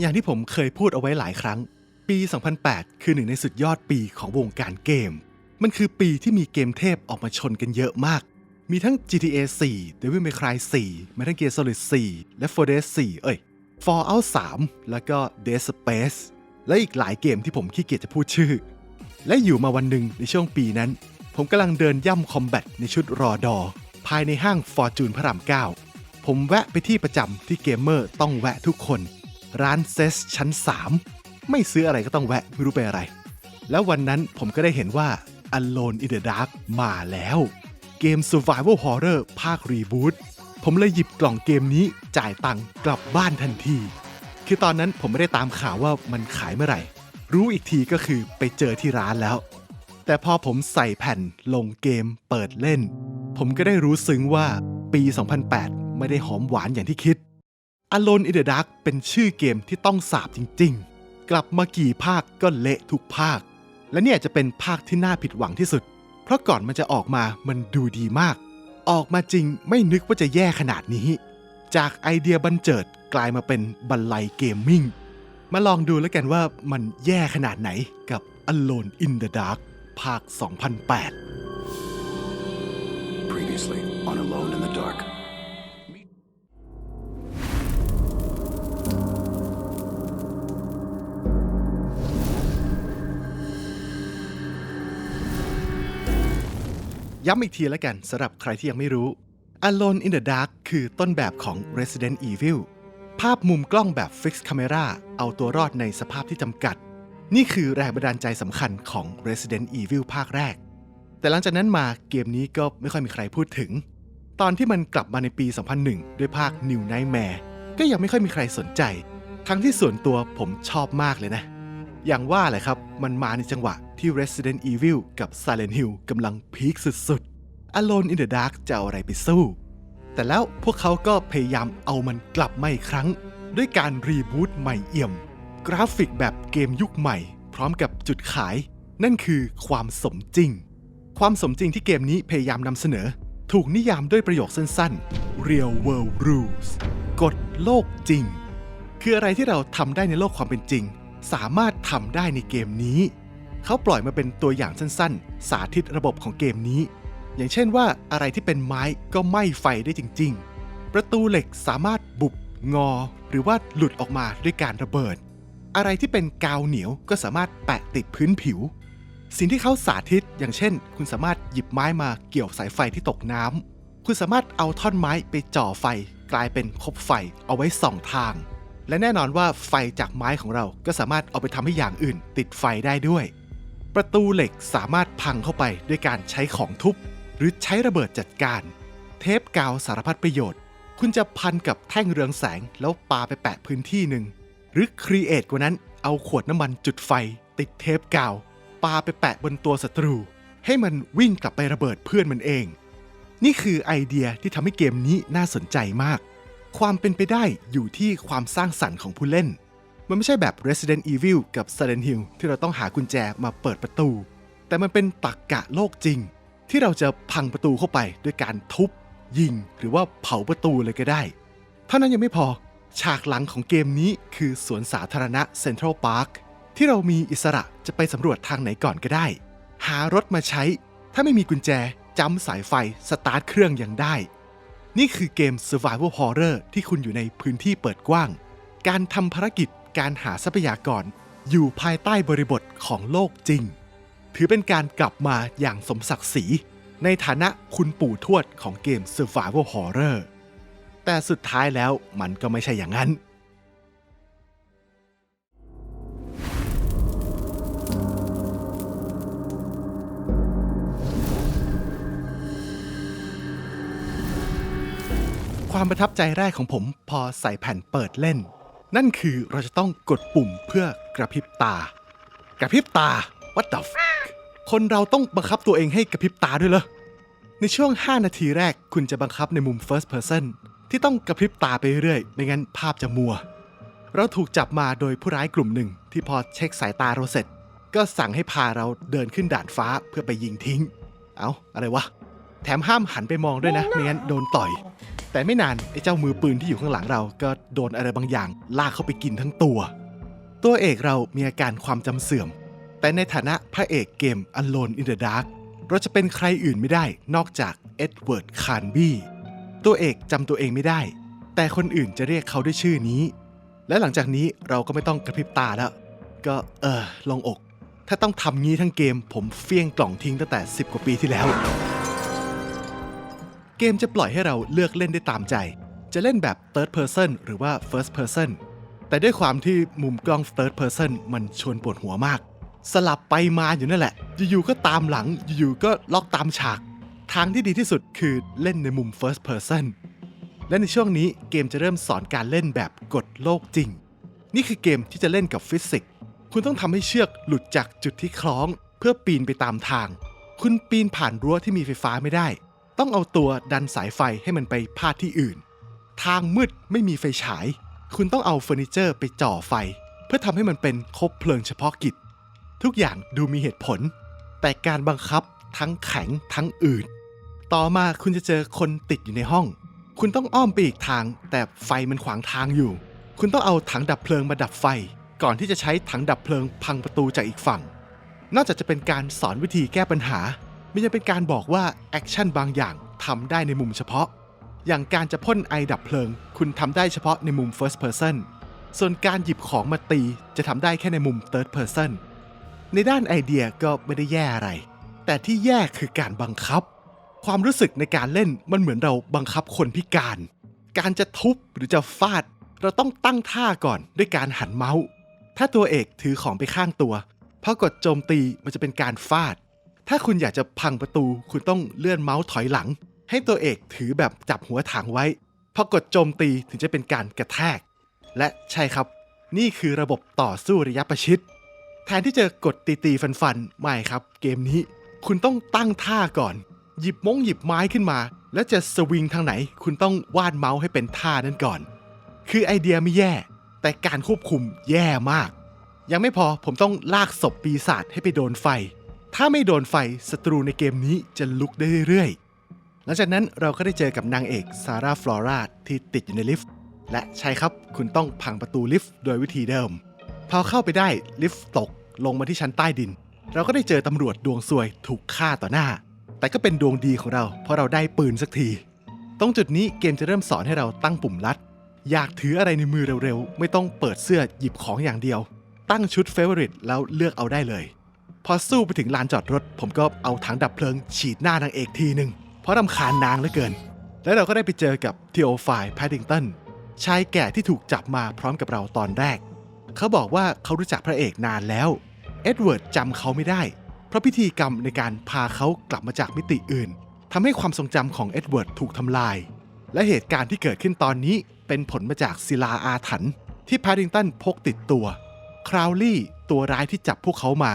อย่างที่ผมเคยพูดเอาไว้หลายครั้ง ปี 2008 คือหนึ่งในสุดยอดปีของวงการเกม มันคือปีที่มีเกมเทพออกมาชนกันเยอะมาก มีทั้ง GTA 4 Devil May Cry 4 Metal Gear Solid 4 และ4 Days 4เอ้ย Fallout 3 แล้วก็ Dead Space และอีกหลายเกมที่ผมขี้เกียจจะพูดชื่อ และอยู่มาวันหนึ่งในช่วงปีนั้น ผมกำลังเดินย่ำคอมแบทในชุดรอดอ ภายในห้างฟอร์จูนพระราม 9 ผมแวะไปที่ประจำที่เกมเมอร์ต้องแวะทุกคน ร้านเซสชั้น 3 ไม่ซื้ออะไรก็ต้องแวะไม่รู้ไปอะไร แล้ววันนั้นผมก็ได้เห็นว่า Alone in the Dark มาแล้ว เกม Survival Horror ภาครีบูตผมเลยหยิบกล่องเกมนี้จ่ายตังค์กลับบ้านทันที คือตอนนั้นผมไม่ได้ตามข่าวว่ามันขายเมื่อไหร่ รู้อีกทีก็คือไปเจอที่ร้านแล้ว แต่พอผมใส่แผ่นลงเกมเปิดเล่น ผมก็ได้รู้ซึ้งว่าปี 2008 ไม่ได้หอมหวานอย่างที่คิด Alone in the Dark เป็นชื่อเกมที่ต้องสาบจริงๆ กลับมากี่ภาคก็เละทุกภาค และเนี่ยจะเป็นภาคที่น่าผิดหวังที่สุด เพราะก่อนมันจะออกมามันดูดีมาก ออกมาจริงไม่นึกว่าจะแย่ขนาดนี้ จากไอเดียบันเจิดกลายมาเป็นบันไลเกมมิ่ง มาลองดูแล้วกันว่ามันแย่ขนาดไหนกับ Alone in the Dark ภาค 2008 Previously on Alone in the Dark. ย้ำอีกทีแล้วกันสำหรับใครที่ยังไม่รู้ Alone in the Dark คือต้นแบบของ Resident Evil ภาพมุมกล้องแบบ Fixed Camera เอาตัวรอดในสภาพที่จำกัด นี่คือแรงบันดาลใจสำคัญของ Resident Evil ภาคแรก แต่หลังจากนั้นมาเกมนี้ก็ไม่ค่อยมีใครพูดถึง ตอนที่มันกลับมาในปี 2001 ด้วยภาค New Nightmare ก็ยังไม่ค่อยมีใครสนใจ ทั้งที่ส่วนตัวผมชอบมากเลยนะ อย่างว่าแหละครับ มันมาในจังหวะที่ Resident Evil กับ Silent Hill กำลังพีคสุด Alone in the Dark จะเอาอะไรไปสู้ แต่แล้วพวกเขาก็พยายามเอามันกลับมาอีกครั้ง ด้วยการรีบูตใหม่เอี่ยม กราฟิกแบบเกมยุคใหม่ พร้อมกับจุดขาย นั่นคือความสมจริง ความสมจริงที่เกมนี้พยายามนำเสนอ ถูกนิยามด้วยประโยคสั้นๆ real world rules กฎโลกจริง คืออะไรที่เราทำได้ในโลกความเป็นจริง สามารถทำได้ในเกมนี้ เขาปล่อยมาเป็นตัวอย่างสั้นๆ สาธิตระบบของเกมนี้ อย่างเช่นว่าอะไรที่เป็นไม้ก็ไหม้ไฟได้จริง ๆ ประตูเหล็กสามารถบุบงอ หรือว่าหลุดออกมาด้วยการระเบิด อะไรที่เป็นกาวเหนียวก็สามารถแปะติดพื้นผิว สิ่งที่เขาสาธิต อย่างเช่น คุณสามารถหยิบไม้มาเกี่ยวสายไฟที่ตกน้ำคุณสามารถเอาท่อนไม้ไปจ่อไฟ กลายเป็นคบไฟเอาไว้ส่องทาง และแน่นอนว่าไฟจากไม้ของเราก็สามารถเอาไปทำให้อย่างอื่น ติดไฟได้ด้วย ประตูเหล็กสามารถพังเข้าไปด้วยการใช้ของทุบ หรือใช้ระเบิดจัดการ เทปกาวสารพัดประโยชน์ คุณจะพันกับแท่งเรืองแสงแล้วปาไปแปะพื้นที่หนึ่ง หรือครีเอทกว่านั้นเอาขวดน้ำมันจุดไฟ ติดเทปกาว ปาไปแปะบนตัวศัตรู ให้มันวิ่งกลับไประเบิดเพื่อนมันเอง นี่คือไอเดียที่ทำให้เกมนี้น่าสนใจมาก ความเป็นไปได้อยู่ที่ความสร้างสรรค์ของผู้เล่น มันไม่ใช่แบบ Resident Evil กับ Silent Hill ที่เราต้องหากุญแจมาเปิดประตู แต่มันเป็นตักกะโลกจริง ที่เราจะพังประตูเข้าไปด้วยการทุบ ยิง หรือว่าเผาประตูเลยก็ได้ เท่านั้นยังไม่พอฉากหลังของเกมนี้คือสวนสาธารณะเซ็นทรัลพาร์คที่เรามีอิสระจะไปสำรวจทางไหนก่อนก็ได้ หารถมาใช้ ถ้าไม่มีกุญแจจำสายไฟสตาร์ทเครื่องยังได้ นี่คือเกม Survival Horror ที่คุณอยู่ในพื้นที่เปิดกว้าง การทำภารกิจการหาทรัพยากรอยู่ภายใต้บริบทของโลกจริง ถือเป็นการกลับมาอย่างสมศักดิ์ศรี ในฐานะคุณปู่ทวดของเกม Survival Horror แต่สุดท้ายแล้วมันก็ไม่ใช่อย่างนั้นความประทับใจแรกของผมพอใส่แผ่นเปิดเล่น นั่นคือเราจะต้องกดปุ่มเพื่อกระพริบตา กระพริบตา what the f- คนเราต้องบังคับตัวเองให้กระพริบตาด้วยเหรอ ในช่วง 5 นาทีแรกคุณจะบังคับในมุม first person ที่ต้องกระพริบตาไปเรื่อยไม่งั้นภาพจะมัว เราถูกจับมาโดยผู้ร้ายกลุ่มหนึ่ง ที่พอเช็คสายตาเราเสร็จ ก็สั่งให้พาเราเดินขึ้นด่านฟ้าเพื่อไปยิงทิ้ง เอาอะไรวะ แถมห้ามหันไปมองด้วยนะ ไม่งั้นโดนต่อย แต่ไม่นานไอ้เจ้ามือปืนที่อยู่ข้างหลังเรา ก็โดนอะไรบางอย่าง ลากเข้าไปกินทั้งตัว ตัวเอกเรามีอาการความจำเสื่อม แต่ในฐานะพระเอกเกม Alone in the Dark เราจะเป็นใครอื่นไม่ได้นอกจากเอ็ดเวิร์ด คาร์นบี้ ตัวเอกจำตัวเองไม่ได้ แต่คนอื่นจะเรียกเขาด้วยชื่อนี้ และหลังจากนี้เราก็ไม่ต้องกระพริบตาแล้ว ก็เออลงอก ถ้าต้องทำงี้ทั้งเกม ผมเฟี้ยงกล่องทิ้งตั้งแต่ 10 กว่าปีที่แล้ว เกมจะปล่อยให้เราเลือกเล่นได้ตามใจ จะเล่นแบบ third person หรือว่า first person แต่ด้วยความที่มุมกล้อง third person มันชวนปวดหัวมาก สลับไปมาอยู่นั่นแหละ อยู่ๆก็ตามหลัง อยู่ๆก็ล็อกตามฉาก ทางที่ดีที่สุดคือเล่นในมุม first person และในช่วงนี้เกมจะเริ่มสอนการเล่นแบบกดโลกจริง นี่คือเกมที่จะเล่นกับฟิสิกส์ คุณต้องทำให้เชือกหลุดจากจุดที่คล้อง เพื่อปีนไปตามทาง คุณปีนผ่านรั้วที่มีไฟฟ้าไม่ได้ ต้องเอาตัวดันสายไฟให้มันไปพาดที่อื่น ทางมืดไม่มีไฟฉาย คุณต้องเอาเฟอร์นิเจอร์ไปจ่อไฟ เพื่อทำให้มันเป็นคบเพลิงเฉพาะกิจ ทุกอย่างดูมีเหตุผล แต่การบังคับทั้งแข็งทั้งอืดต่อมาคุณจะเจอคนติดอยู่ในห้อง คุณต้องอ้อมไปอีกทาง แต่ไฟมันขวางทางอยู่ คุณต้องเอาถังดับเพลิงมาดับไฟ ก่อนที่จะใช้ถังดับเพลิงพังประตูจากอีกฝั่ง นอกจากจะเป็นการสอนวิธีแก้ปัญหามันยังเป็นการบอกว่าแอคชั่นบางอย่างทำได้ในมุมเฉพาะ อย่างการจะพ่นไอดับเพลิง คุณทำได้เฉพาะในมุม first person ส่วนการหยิบของมาตีจะทำได้แค่ในมุม third person ในด้านไอเดียก็ไม่ได้แย่อะไร แต่ที่แย่คือการบังคับ ความรู้สึกในการเล่นมันเหมือนเราบังคับคนพิการ การจะทุบหรือจะฟาด เราต้องตั้งท่าก่อนด้วยการหันเมาส์ ถ้าตัวเอกถือของไปข้างตัวพอกดโจมตีมันจะเป็นการฟาด ถ้าคุณอยากจะพังประตู คุณต้องเลื่อนเมาส์ถอยหลัง ให้ตัวเอกถือแบบจับหัวถังไว้พอกดโจมตีถึงจะเป็นการกระแทก และใช่ครับ นี่คือระบบต่อสู้ระยะประชิด แทนที่จะกดตีตีฟันฟันๆไม่ครับ เกมนี้ คุณต้องตั้งท่าก่อน หยิบมงหยิบไม้ขึ้นมา แล้วจะสวิงทางไหน คุณต้องวาดเมาส์ให้เป็นท่านั้นก่อน คือไอเดียไม่แย่ แต่การควบคุมแย่มาก ยังไม่พอผมต้องลากศพปีศาจให้ไปโดนไฟ ถ้าไม่โดนไฟศัตรูในเกมนี้จะลุกได้เรื่อยๆหลังจากนั้นเราก็ได้เจอกับนางเอกซาร่าฟลอราที่ติดอยู่ในลิฟต์และใช่ครับคุณต้องพังประตูลิฟต์โดยวิธีเดิม พอเข้าไปได้ลิฟต์ตกลงมาที่ชั้นใต้ดิน เราก็ได้เจอตำรวจดวงซวยถูกฆ่าต่อหน้า แต่ก็เป็นดวงดีของเรา เพราะเราได้ปืนสักที ตรงจุดนี้เกมจะเริ่มสอนให้เราตั้งปุ่มลัด อยากถืออะไรในมือเร็วๆ ไม่ต้องเปิดเสื้อหยิบของอย่างเดียว ตั้งชุดเฟเวอริตแล้วเลือกเอาได้เลย พอสู้ไปถึงลานจอดรถ ผมก็เอาถังดับเพลิง ฉีดหน้านางเอกทีหนึ่งเพราะรำคาญนางเหลือเกิน แล้วเราก็ได้ไปเจอกับทีโอไฟแพดดิงตันชายแก่ที่ถูกจับมาพร้อมกับเราตอนแรก เขาบอกว่าเขารู้จักพระเอกนานแล้ว เอ็ดเวิร์ดจำเขาไม่ได้ เพราะพิธีกรรมในการพาเขากลับมาจากมิติอื่นทำให้ความทรงจำของเอ็ดเวิร์ดถูกทำลาย และเหตุการณ์ที่เกิดขึ้นตอนนี้เป็นผลมาจากศิลาอาถรรพ์ที่พดดิงตันพกติดตัว คราวลี่ตัวร้ายที่จับพวกเขามา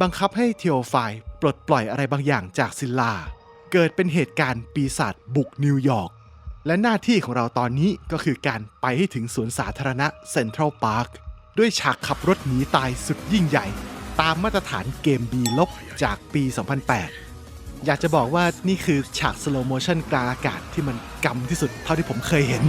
บังคับให้เทโอไฟปลดปล่อยอะไรบางอย่างจากศิลา เกิดเป็นเหตุการณ์ปีศาจบุกนิวยอร์กและหน้าที่ของเราตอนนี้ก็คือการไปให้ถึงสวนสาธารณะเซ็นทรัลพาร์ค ด้วยฉากขับรถหนีตายสุดยิ่งใหญ่ ตามมาตรฐานเกม B ลบจากปี 2008 อยากจะบอกว่านี่คือฉากสโลโมชันกลางอากาศที่มันกำที่สุดเท่าที่ผมเคยเห็น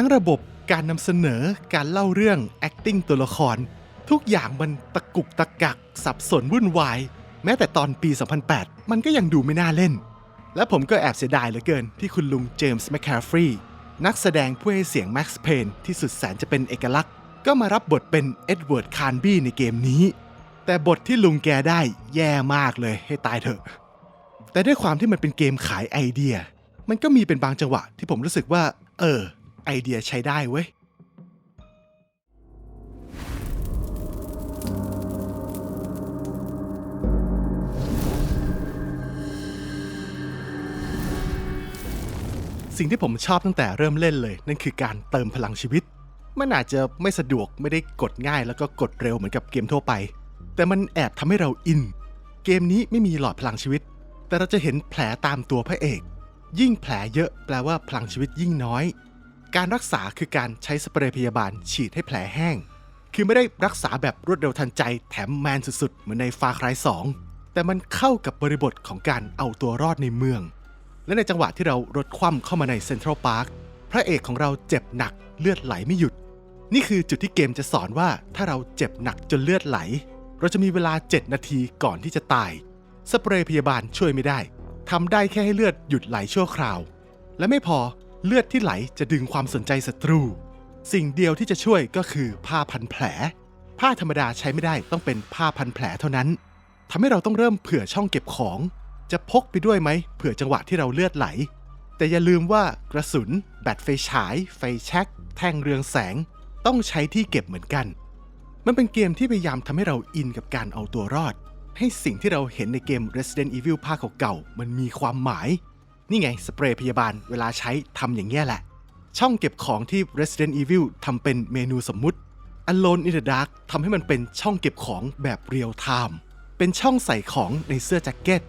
ทั้งระบบการนำเสนอการเล่าเรื่อง acting ตัวละคร ทุกอย่างมันตะกุกตะกัก สับสนวุ่นวาย แม้แต่ตอนปี 2008 มันก็ยังดูไม่น่าเล่น และผมก็แอบเสียดายเหลือเกินที่คุณลุงเจมส์แมคคาฟรีนักแสดงผู้ให้เสียงแม็กซ์เพนที่สุดแสนจะเป็นเอกลักษณ์ ก็มารับบทเป็นเอ็ดเวิร์ดคาร์นบี้ในเกมนี้ แต่บทที่ลุงแกได้แย่มากเลยให้ตายเถอะ แต่ด้วยความที่มันเป็นเกมขายไอเดีย มันก็มีเป็นบางจังหวะที่ผมรู้สึกว่า เออ ไอเดียใช้ได้เว้ยสิ่งที่ผมชอบตั้งแต่เริ่มเล่นเลย นั่นคือการเติมพลังชีวิต มันอาจจะไม่สะดวกไม่ได้กดง่ายแล้วก็กดเร็วเหมือนกับเกมทั่วไป แต่มันแอบทำให้เราอิน เกมนี้ไม่มีหลอดพลังชีวิต แต่เราจะเห็นแผลตามตัวพระเอก ยิ่งแผลเยอะแปลว่าพลังชีวิตยิ่งน้อย การรักษาคือการใช้สเปรย์พยาบาลฉีดให้แผลแห้ง คือไม่ได้รักษาแบบรวดเร็วทันใจแถมแมนสุดๆ เหมือนในฟาคราย2แต่มันเข้ากับบริบทของการเอาตัวรอดในเมือง และในจังหวะที่เรารถคว่ำเข้ามาในเซ็นทรัลพาร์คพระเอกของเราเจ็บหนักเลือดไหลไม่หยุด นี่คือจุดที่เกมจะสอนว่าถ้าเราเจ็บหนักจนเลือดไหล เราจะมีเวลา 7 นาทีก่อนที่จะตาย สเปรย์พยาบาลช่วยไม่ได้ทำได้แค่ให้เลือดหยุดไหลชั่วคราว และไม่พอ เลือดที่ไหลจะดึงความสนใจศัตรู สิ่งเดียวที่จะช่วยก็คือผ้าพันแผล ผ้าธรรมดาใช้ไม่ได้ต้องเป็นผ้าพันแผลเท่านั้นทำให้เราต้องเริ่มเผื่อช่องเก็บของ จะพกไปด้วยไหมเผื่อจังหวะที่เราเลือดไหล แต่อย่าลืมว่ากระสุน แบตไฟฉาย ไฟแช็กแท่งเรืองแสง ต้องใช้ที่เก็บเหมือนกัน มันเป็นเกมที่พยายามทำให้เราอินกับการเอาตัวรอด ให้สิ่งที่เราเห็นในเกม Resident Evil ภาคเก่าๆมันมีความหมาย นี่ไง สเปรย์พยาบาลเวลาใช้ทำอย่างเงี้ยแหละ ช่องเก็บของที่ Resident Evil ทำเป็นเมนูสมมุติ Alone in the Dark ทำให้มันเป็นช่องเก็บของแบบเรียลไทม์เป็นช่องใส่ของในเสื้อแจ็คเก็ต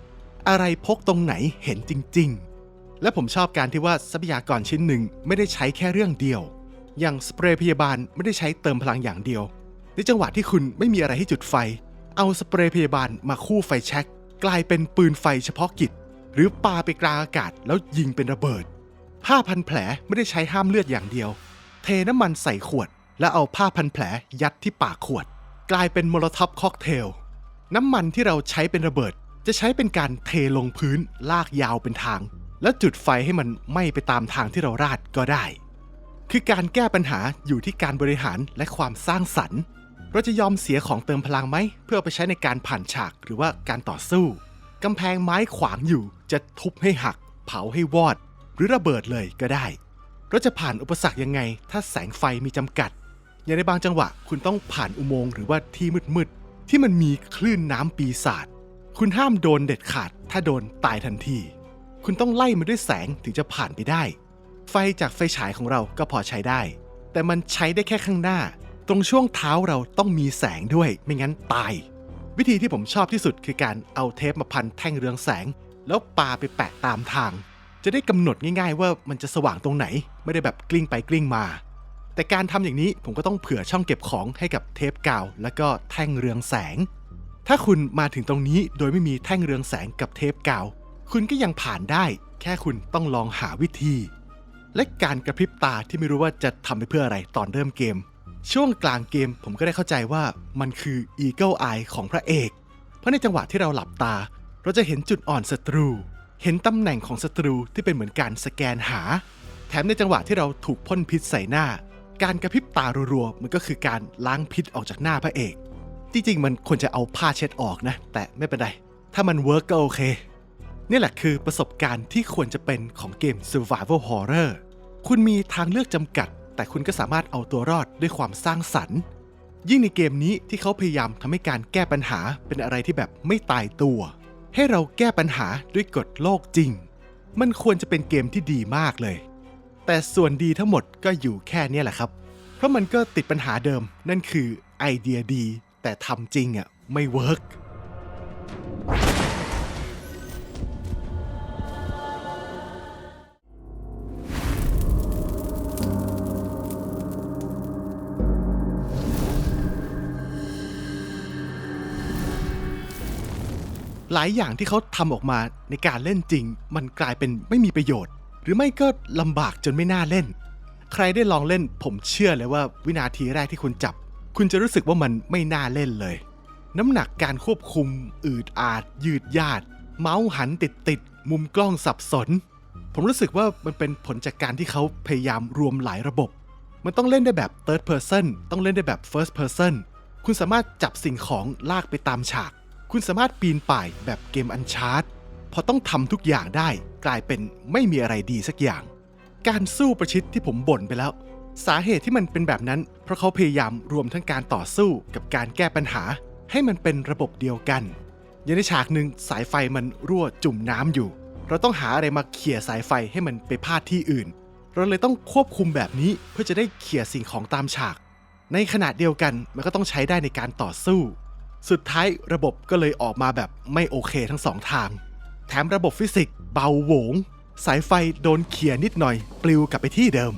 อะไรพกตรงไหนเห็นจริง ๆ และผมชอบการที่ว่าทรัพยากรชิ้นหนึ่งไม่ได้ใช้แค่เรื่องเดียว อย่างสเปรย์พยาบาลไม่ได้ใช้เติมพลังอย่างเดียว ในจังหวะที่คุณไม่มีอะไรให้จุดไฟ เอาสเปรย์พยาบาลมาคู่ไฟแช็กกลายเป็นปืนไฟเฉพาะกิจ หรือปาไปกลางอากาศแล้วยิงเป็นระเบิด ผ้าพันแผลไม่ได้ใช้ห้ามเลือดอย่างเดียว เทน้ำมันใส่ขวด แล้วเอาผ้าพันแผลยัดที่ปากขวด กลายเป็นมลท็อปค็อกเทล น้ำมันที่เราใช้เป็นระเบิด จะใช้เป็นการเทลงพื้นลากยาวเป็นทาง แล้วจุดไฟให้มันไหม้ไปตามทางที่เราราดก็ได้ คือการแก้ปัญหาอยู่ที่การบริหารและความสร้างสรรค์ เราจะยอมเสียของเติมพลังไหมเพื่อไปใช้ในการผ่านฉากหรือว่าการต่อสู้ กำแพงไม้ขวางอยู่จะทุบให้หัก เผาให้วอด หรือระเบิดเลยก็ได้เราจะผ่านอุปสรรคยังไง ถ้าแสงไฟมีจำกัด อย่างในบางจังหวะ คุณต้องผ่านอุโมงค์หรือว่าที่มืดๆที่มันมีคลื่นน้ำปีศาจคุณห้ามโดนเด็ดขาด ถ้าโดนตายทันที คุณต้องไล่มันด้วยแสงถึงจะผ่านไปได้ ไฟจากไฟฉายของเราก็พอใช้ได้ แต่มันใช้ได้แค่ข้างหน้า ตรงช่วงเท้าเราต้องมีแสงด้วย ไม่งั้นตาย วิธีที่ผมชอบที่สุดคือการเอาเทปมาพันแท่งเรืองแสง แล้วปาไปแปะตามทาง จะได้กำหนดง่าย ๆ ว่ามันจะสว่างตรงไหน ไม่ได้แบบกลิ้งไปกลิ้งมา แต่การทำอย่างนี้ผมก็ต้องเผื่อช่องเก็บของให้กับเทปกาว และก็แท่งเรืองแสง ถ้าคุณมาถึงตรงนี้โดยไม่มีแท่งเรืองแสงกับเทปกาว คุณก็ยังผ่านได้ แค่คุณต้องลองหาวิธี และการกระพริบตาที่ไม่รู้ว่าจะทำไปเพื่ออะไรตอนเริ่มเกม ช่วงกลางเกมผมก็ได้เข้าใจว่ามันคือ Eagle Eye ของพระเอก เพราะในจังหวะที่เราหลับตา เราจะเห็นจุดอ่อนศัตรู เห็นตำแหน่งของศัตรูที่เป็นเหมือนการสแกนหา แถมในจังหวะที่เราถูกพ่นพิษใส่หน้า การกระพริบตารัวๆมันก็คือการล้างพิษออกจากหน้าพระเอก จริงๆ มันควรจะเอาผ้าเช็ดออกนะ แต่ไม่เป็นไร ถ้ามันเวิร์กก็โอเค นี่แหละคือประสบการณ์ที่ควรจะเป็นของเกม Survival Horror คุณมีทางเลือกจำกัด แต่คุณก็สามารถเอาตัวรอดด้วยความสร้างสรรค์ ยิ่งในเกมนี้ที่เขาพยายามทำให้การแก้ปัญหาเป็นอะไรที่แบบไม่ตายตัว ให้เราแก้ปัญหาด้วยกฎโลกจริง มันควรจะเป็นเกมที่ดีมากเลย แต่ส่วนดีทั้งหมดก็อยู่แค่นี้แหละครับ เพราะมันก็ติดปัญหาเดิมนั่นคือไอเดียดี แต่ทำจริงอะไม่เวิร์ก หลายอย่างที่เขาทำออกมาในการเล่นจริง มันกลายเป็นไม่มีประโยชน์ หรือไม่ก็ลำบากจนไม่น่าเล่น ใครได้ลองเล่น ผมเชื่อเลยว่าวินาทีแรกที่คุณจับ คุณจะรู้สึกว่ามันไม่น่าเล่นเลย น้ำหนักการควบคุม อืดอาด ยืดยาด เมาส์หันติดติดมุมกล้องสับสน ผมรู้สึกว่ามันเป็นผลจากการที่เขาพยายามรวมหลายระบบ มันต้องเล่นได้แบบ third person ต้องเล่นได้แบบ first person คุณสามารถจับสิ่งของลากไปตามฉาก คุณสามารถปีนป่ายแบบเกมอันชาร์ตพอต้องทำทุกอย่างได้กลายเป็นไม่มีอะไรดีสักอย่าง การสู้ประชิดที่ผมบ่นไปแล้ว สาเหตุที่มันเป็นแบบนั้น เพราะเขาพยายามรวมทั้งการต่อสู้กับการแก้ปัญหา ให้มันเป็นระบบเดียวกันย่างในฉากหนึ่งสายไฟมันรั่วจุ่มน้ำอยู่ เราต้องหาอะไรมาเขี่ยสายไฟให้มันไปพาดที่อื่นเเราเลยต้องควบคุมแบบนี้เพื่อจะได้เขี่ยสิ่งของตามฉาก ในขณะเดียวกันมันก็ต้องใช้ได้ในการต่อสู้ สุดท้ายระบบก็เลยออกมาแบบไม่โอเคทั้งสองทาง แถมระบบฟิสิกส์เบาโหวง สายไฟโดนเขี่ยนิดหน่อย ปลิวกลับไปที่เดิม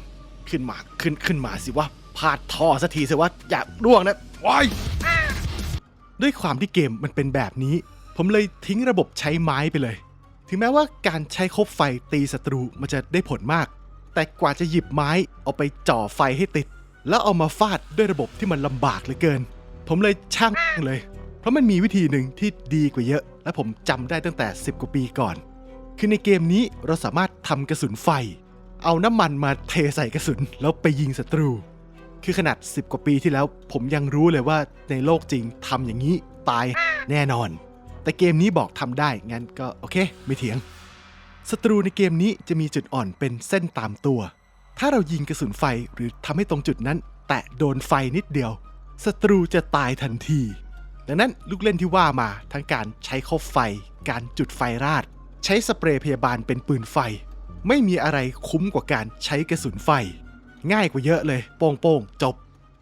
ขึ้นมาขึ้นขึ้นมาสิว่าพาดท่อสักทีสิว่าอย่าร่วงนะว้ายด้วยความที่เกมมันเป็นแบบนี้ ผมเลยทิ้งระบบใช้ไม้ไปเลย ถึงแม้ว่าการใช้คบไฟตีศัตรูมันจะได้ผลมาก แต่กว่าจะหยิบไม้เอาไปจ่อไฟให้ติด แล้วเอามาฟาดด้วยระบบที่มันลำบากเหลือเกิน ผมเลยช่างเลย เพราะมันมีวิธีหนึ่งที่ดีกว่าเยอะ และผมจำได้ตั้งแต่ 10 กว่าปีก่อน คือในเกมนี้เราสามารถทำกระสุนไฟ เอาน้ำมันมาเทใส่กระสุนแล้วไปยิงศัตรู คือขนาด 10 กว่าปีที่แล้ว ผมยังรู้เลยว่าในโลกจริงทำอย่างนี้ตายแน่นอน แต่เกมนี้บอกทำได้ งั้นก็โอเค ไม่เถียงศัตรูในเกมนี้จะมีจุดอ่อนเป็นเส้นตามตัว ถ้าเรายิงกระสุนไฟหรือทำให้ตรงจุดนั้น แตะโดนไฟนิดเดียวศัตรูจะตายทันที ดังนั้นลูกเล่นที่ว่ามาทั้งการใช้คบไฟ การจุดไฟราด ใช้สเปรย์พยาบาลเป็นปืนไฟ ไม่มีอะไรคุ้มกว่าการใช้กระสุนไฟ ง่ายกว่าเยอะเลยโป้งๆจบ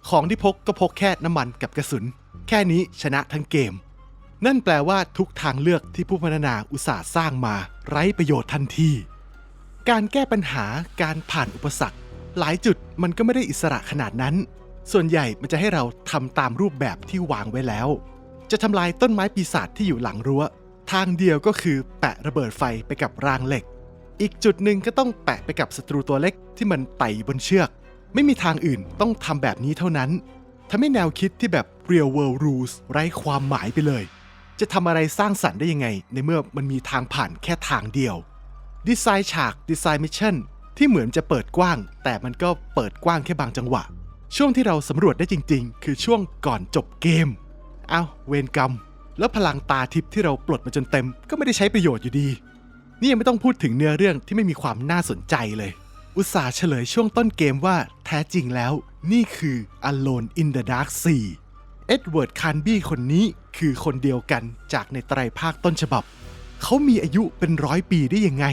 ของที่พกก็พกแค่น้ำมันกับกระสุน แค่นี้ชนะทั้งเกม นั่นแปลว่าทุกทางเลือกที่ผู้พัฒนาอุตสาห์สร้างมาไร้ประโยชน์ทันที การแก้ปัญหาการผ่านอุปสรรค หลายจุดมันก็ไม่ได้อิสระขนาดนั้น ส่วนใหญ่มันจะให้เราทำตามรูปแบบที่วางไว้แล้ว จะทำลายต้นไม้ปีศาจที่อยู่หลังรั้ว ทางเดียวก็คือแปะระเบิดไฟไปกับรางเหล็ก อีกจุดหนึ่งก็ต้องแปะไปกับศัตรูตัวเล็กที่มันไต่บนเชือก ไม่มีทางอื่นต้องทำแบบนี้เท่านั้นทำให้แนวคิดที่แบบ real world rules ไร้ความหมายไปเลย จะทำอะไรสร้างสรรค์ได้ยังไง ในเมื่อมันมีทางผ่านแค่ทางเดียว ดีไซน์ฉากดีไซน์มิชชั่นที่เหมือนจะเปิดกว้าง แต่มันก็เปิดกว้างแค่บางจังหวะ ช่วงที่เราสำรวจได้จริง ๆ คือช่วงก่อนจบเกมอ้าวเวรกรรม แล้วพลังตาทิพย์ที่เราปลดมาจนเต็ม ก็ไม่ได้ใช้ประโยชน์อยู่ดี นี่ยังไม่ต้องพูดถึงเนื้อเรื่องที่ไม่มีความน่าสนใจเลย อุตส่าห์เฉลยช่วงต้นเกมว่าแท้จริงแล้ว นี่คือ Alone in the Dark 4 เอ็ดเวิร์ดคานบี้คนนี้คือคนเดียวกันจากในไตรภาคต้นฉบับ เขามีอายุเป็นร้อยปีได้ยังไง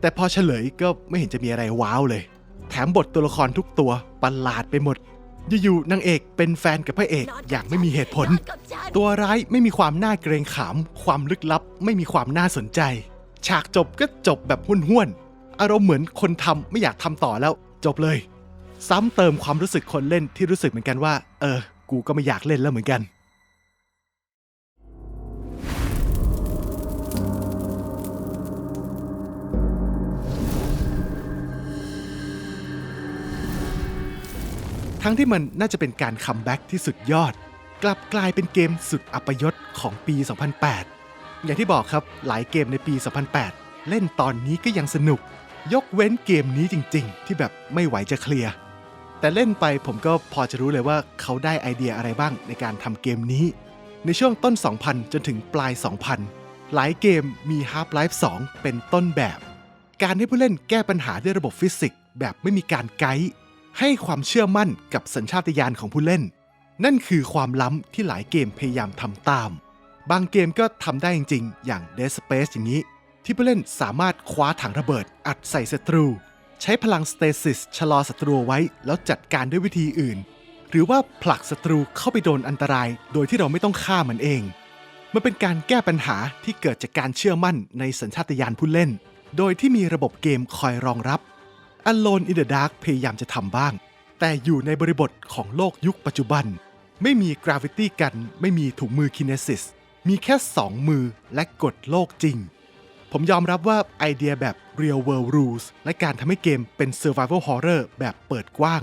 แต่พอเฉลยก็ไม่เห็นจะมีอะไรว้าวเลย แถมบทตัวละครทุกตัวประหลาดไปหมด อยู่ๆนางเอกเป็นแฟนกับพระเอกอย่างไม่มีเหตุผล ตัวร้ายไม่มีความน่าเกรงขาม ความลึกลับไม่มีความน่าสนใจ ฉากจบก็จบแบบห้วนๆอารมณ์เหมือนคนทำไม่อยากทำต่อแล้ว จบเลย ซ้ำเติมความรู้สึกคนเล่นที่รู้สึกเหมือนกันว่า เออ กูก็ไม่อยากเล่นแล้วเหมือนกัน ทั้งที่มันน่าจะเป็นการคัมแบ็กที่สุดยอด กลับกลายเป็นเกมสุดอัปยศของปี 2008 อย่างที่บอกครับหลายเกมในปี 2008 เล่นตอนนี้ก็ยังสนุก ยกเว้นเกมนี้จริง ๆ ที่แบบไม่ไหวจะเคลียร์แต่เล่นไปผมก็พอจะรู้เลยว่าเขาได้ไอเดียอะไรบ้างในการทำเกมนี้ ในช่วงต้น 2000 จนถึงปลาย 2000 หลายเกมมี Half-Life 2 เป็นต้นแบบ การให้ผู้เล่นแก้ปัญหาด้วยระบบฟิสิกส์แบบไม่มีการไกด์ ให้ความเชื่อมั่นกับสัญชาตญาณของผู้เล่น นั่นคือความล้ำที่หลายเกมพยายามทำตาม บางเกมก็ทำได้จริงๆ อย่าง Dead Space อย่างนี้ ที่ผู้เล่นสามารถคว้าถังระเบิด อัดใส่ศัตรู ใช้พลังสเตซิสชะลอศัตรูไว้แล้วจัดการด้วยวิธีอื่น หรือว่าผลักศัตรูเข้าไปโดนอันตราย โดยที่เราไม่ต้องฆ่ามันเอง มันเป็นการแก้ปัญหาที่เกิดจากการเชื่อมั่นในสัญชาตญาณผู้เล่น โดยที่มีระบบเกมคอยรองรับ Alone in the Dark พยายามจะทำบ้าง แต่อยู่ในบริบทของโลกยุคปัจจุบัน ไม่มีกราฟิตี้กัน ไม่มีถุงมือคินเนซิสมีแค่ 2 มือและกดโลกจริง ผมยอมรับว่าไอเดียแบบ Real World Rules และการทำให้เกมเป็น Survival Horror แบบเปิดกว้าง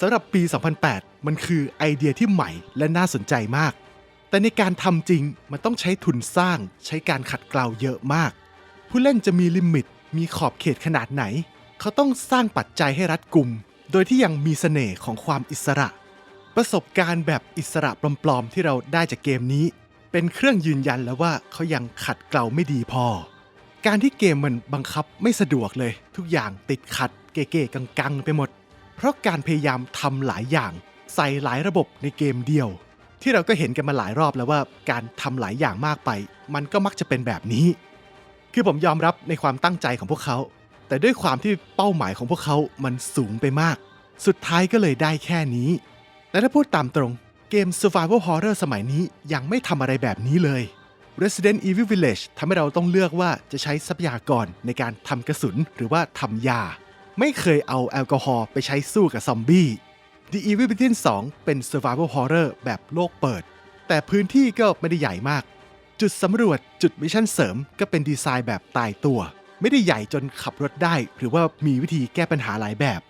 สำหรับปี 2008 มันคือไอเดียที่ใหม่และน่าสนใจมาก แต่ในการทำจริงมันต้องใช้ทุนสร้าง ใช้การขัดเกลาเยอะมาก ผู้เล่นจะมีลิมิต มีขอบเขตขนาดไหน เขาต้องสร้างปัจจัยให้รัดกุม โดยที่ยังมีเสน่ห์ของความอิสระ ประสบการณ์แบบอิสระปลอมๆที่เราได้จากเกมนี้ เป็นเครื่องยืนยันแล้วว่าเขายังขัดเกลาไม่ดีพอ การที่เกมมันบังคับไม่สะดวกเลย ทุกอย่างติดขัดเก๋ๆกังๆ ไปหมด เพราะการพยายามทำหลายอย่าง ใส่หลายระบบในเกมเดียว ที่เราก็เห็นกันมาหลายรอบแล้วว่าการทำหลายอย่างมากไป มันก็มักจะเป็นแบบนี้ คือผมยอมรับในความตั้งใจของพวกเขา แต่ด้วยความที่เป้าหมายของพวกเขามันสูงไปมาก สุดท้ายก็เลยได้แค่นี้ และถ้าพูดตามตรงเกม Survival Horror สมัยนี้ยังไม่ทำอะไรแบบนี้เลย Resident Evil Village ทำให้เราต้องเลือกว่าจะใช้ทรัพยากรในการทำกระสุนหรือว่าทำยา ไม่เคยเอาแอลกอฮอล์ไปใช้สู้กับซอมบี้ The Evil Within 2 เป็น Survival Horror แบบโลกเปิด แต่พื้นที่ก็ไม่ได้ใหญ่มาก จุดสำรวจจุดมิชชั่นเสริมก็เป็นดีไซน์แบบตายตัว ไม่ได้ใหญ่จนขับรถได้ หรือว่ามีวิธีแก้ปัญหาหลายแบบ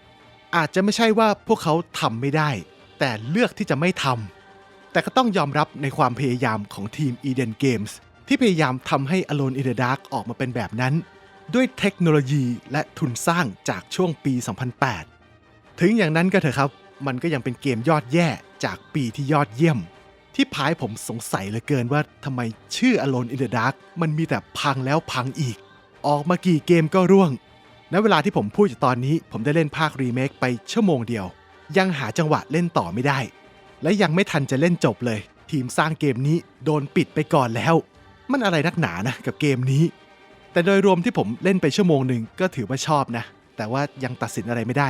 อาจจะไม่ใช่ว่าพวกเขาทำไม่ได้ แต่เลือกที่จะไม่ทำแต่ก็ต้องยอมรับในความพยายามของทีม Eden Games ที่พยายามทำให้ Alone in the Dark ออกมาเป็นแบบนั้น ด้วยเทคโนโลยีและทุนสร้างจากช่วงปี 2008 ถึงอย่างนั้นก็เถอะครับ มันก็ยังเป็นเกมยอดแย่จากปีที่ยอดเยี่ยม ที่พายผมสงสัยเหลือเกินว่าทำไมชื่อ Alone in the Dark มันมีแต่พังแล้วพังอีก ออกมากี่เกมก็ร่วง ณ เวลาที่ผมพูดอยู่ตอนนี้ ผมได้เล่นภาครีเมคไปชั่วโมงเดียว ยังหาจังหวะเล่นต่อไม่ได้ และยังไม่ทันจะเล่นจบเลย ทีมสร้างเกมนี้โดนปิดไปก่อนแล้ว มันอะไรนักหนานะกับเกมนี้ แต่โดยรวมที่ผมเล่นไปชั่วโมงหนึ่งก็ถือว่าชอบนะ แต่ว่ายังตัดสินอะไรไม่ได้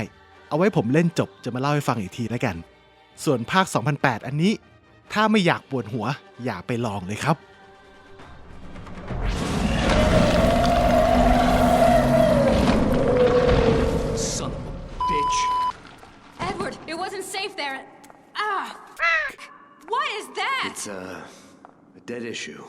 เอาไว้ผมเล่นจบจะมาเล่าให้ฟังอีกทีแล้วกัน ส่วนภาค 2008 อันนี้ ถ้าไม่อยากปวดหัวอย่าไปลองเลยครับ It's uh, a dead issue.